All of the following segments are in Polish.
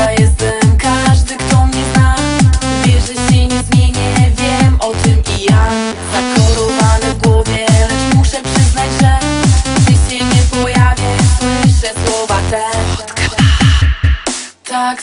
Ja jestem Każdy, kto mnie zna Wie, że się nie zmienię Wiem o tym i ja Zakorowany w głowie Lecz muszę przyznać, że Gdy się nie pojawię Słyszę słowa te Tak,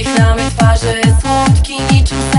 Uśmiech na mych twarzy jest słodki niczym